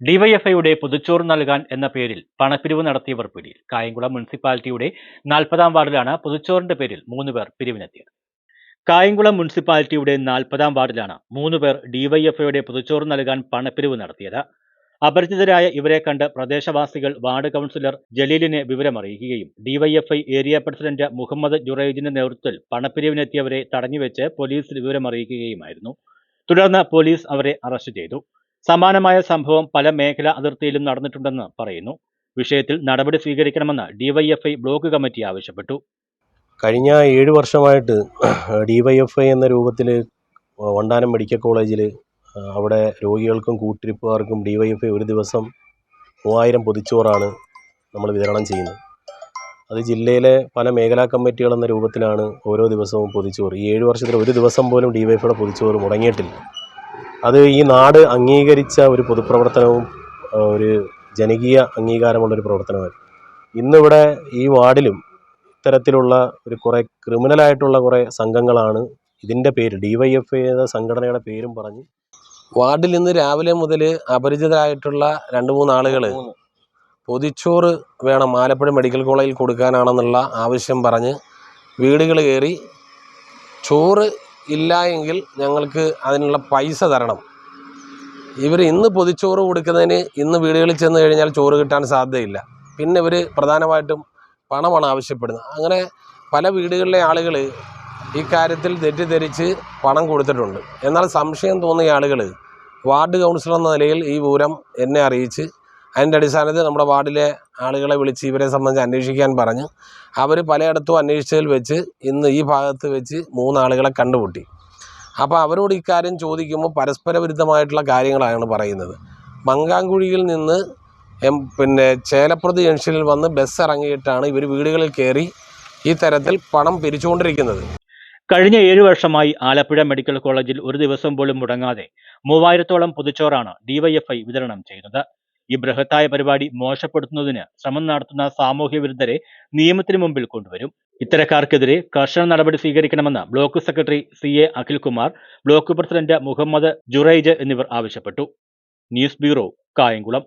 ഡിവൈഎഫ്ഐയുടെ പുതുച്ചോറ് നൽകാൻ എന്ന പേരിൽ പണപ്പിരിവ് നടത്തിയവർ പിടിയിൽ. കായംകുളം മുനിസിപ്പാലിറ്റിയുടെ നാൽപ്പതാം വാർഡിലാണ് പുതുച്ചോറിന്റെ പേരിൽ മൂന്ന് പേർ പിരിവിനെത്തിയത്. കായംകുളം മുനിസിപ്പാലിറ്റിയുടെ നാൽപ്പതാം വാർഡിലാണ് മൂന്ന് പേർ ഡിവൈഎഫ്ഐയുടെ പുതുച്ചോറ് നൽകാൻ പണപ്പിരിവ് നടത്തിയത്. അപരിചിതരായ ഇവരെ കണ്ട് പ്രദേശവാസികൾ വാർഡ് കൗൺസിലർ ജലീലിനെ വിവരമറിയിക്കുകയും ഡിവൈഎഫ്ഐ ഏരിയ പ്രസിഡന്റ് മുഹമ്മദ് ജുറൈദിന്റെ നേതൃത്വത്തിൽ പണപ്പിരിവിനെത്തിയവരെ തടഞ്ഞുവെച്ച് പോലീസിൽ വിവരമറിയിക്കുകയുമായിരുന്നു. തുടർന്ന് പോലീസ് അവരെ അറസ്റ്റ് ചെയ്തു. സമാനമായ സംഭവം പല മേഖലാ അതിർത്തിയിലും നടന്നിട്ടുണ്ടെന്ന് പറയുന്നു. വിഷയത്തിൽ നടപടി സ്വീകരിക്കണമെന്ന് ഡിവൈഎഫ്ഐ ബ്ലോക്ക് കമ്മിറ്റി ആവശ്യപ്പെട്ടു. കഴിഞ്ഞ ഏഴ് വർഷമായിട്ട് ഡിവൈഎഫ്ഐ എന്ന രൂപത്തിൽ വണ്ടാനം മെഡിക്കൽ കോളേജിൽ അവിടെ രോഗികൾക്കും കൂട്ടിരിപ്പുകാർക്കും ഡിവൈഎഫ്ഐ ഒരു ദിവസം മൂവായിരം പൊതിച്ചോറാണ് നമ്മൾ വിതരണം ചെയ്യുന്നത്. അത് ജില്ലയിലെ പല മേഖലാ കമ്മിറ്റികൾ എന്ന രൂപത്തിലാണ് ഓരോ ദിവസവും പൊതിച്ചോറ്. ഈ ഏഴ് വർഷത്തിൽ ഒരു ദിവസം പോലും ഡിവൈഎഫ്ഐയുടെ പൊതിച്ചോറ് മുടങ്ങിയിട്ടില്ല. അത് ഈ നാട് അംഗീകരിച്ച ഒരു പൊതുപ്രവർത്തനവും ഒരു ജനകീയ അംഗീകാരമുള്ളൊരു പ്രവർത്തനമായിരുന്നു. ഇന്നിവിടെ ഈ വാർഡിലും ഇത്തരത്തിലുള്ള ഒരു കുറേ ക്രിമിനലായിട്ടുള്ള കുറേ സംഘങ്ങളാണ് ഇതിന്റെ പേര് ഡി വൈ എഫ് ഐ എന്ന സംഘടനയുടെ പേരും പറഞ്ഞ് വാർഡിൽ ഇന്ന് രാവിലെ മുതൽ അപരിചിതരായിട്ടുള്ള രണ്ട് മൂന്ന് ആളുകൾ പൊതിച്ചോറ് വേണം ആലപ്പുഴ മെഡിക്കൽ കോളേജിൽ കൊടുക്കാനാണെന്നുള്ള ആവശ്യം പറഞ്ഞ് വീടുകൾ കയറി ചോറ് ഇല്ല എങ്കിൽ ഞങ്ങൾക്ക് അതിനുള്ള പൈസ തരണം. ഇവർ ഇന്ന് പൊതിച്ചോറ് കൊടുക്കുന്നതിന് ഇന്ന് വീടുകളിൽ ചെന്ന് കഴിഞ്ഞാൽ ചോറ് കിട്ടാൻ സാധ്യതയില്ല. പിന്നെ ഇവർ പ്രധാനമായിട്ടും പണമാണ് ആവശ്യപ്പെടുന്നത്. അങ്ങനെ പല വീടുകളിലെ ആളുകൾ ഈ കാര്യത്തിൽ തെറ്റിദ്ധരിച്ച് പണം കൊടുത്തിട്ടുണ്ട്. എന്നാൽ സംശയം തോന്നിയ ആളുകൾ വാർഡ് കൗൺസിലർ എന്ന നിലയിൽ ഈ വിവരം എന്നെ അറിയിച്ച് അതിന്റെ അടിസ്ഥാനത്തിൽ നമ്മുടെ വാർഡിലെ ആളുകളെ വിളിച്ച് ഇവരെ സംബന്ധിച്ച് അന്വേഷിക്കാൻ പറഞ്ഞു അവർ പലയിടത്തും അന്വേഷിച്ചതിൽ വെച്ച് ഇന്ന് ഈ ഭാഗത്ത് വെച്ച് മൂന്നാളുകളെ കണ്ടുമുട്ടി. അപ്പോൾ അവരോട് ഇക്കാര്യം ചോദിക്കുമ്പോൾ പരസ്പര വിരുദ്ധമായിട്ടുള്ള കാര്യങ്ങളാണ് പറയുന്നത്. മങ്കാങ്കുഴിയിൽ നിന്ന് എം പിന്നെ ചേലപ്രതി ജംഗ്ഷനിൽ വന്ന് ബസ് ഇറങ്ങിയിട്ടാണ് ഇവർ വീടുകളിൽ കയറി ഈ തരത്തിൽ പണം പിരിച്ചുകൊണ്ടിരിക്കുന്നത്. കഴിഞ്ഞ ഏഴു വർഷമായി ആലപ്പുഴ മെഡിക്കൽ കോളേജിൽ ഒരു ദിവസം പോലും മുടങ്ങാതെ മൂവായിരത്തോളം പുതുച്ചോറാണ് ഡിവൈഎഫ്ഐ വിതരണം ചെയ്യുന്നത് ഈ ബൃഹത്തായ പരിപാടി മോശപ്പെടുത്തുന്നതിന് ശ്രമം നടത്തുന്ന സാമൂഹ്യ വിരുദ്ധരെ നിയമത്തിന് മുമ്പിൽ കൊണ്ടുവരും. ഇത്തരക്കാർക്കെതിരെ കർശന നടപടി സ്വീകരിക്കണമെന്ന് block secretary C A Akhilkumar block president Muhammad Juraij എന്നിവർ ആവശ്യപ്പെട്ടു. News bureau Kayamkulam.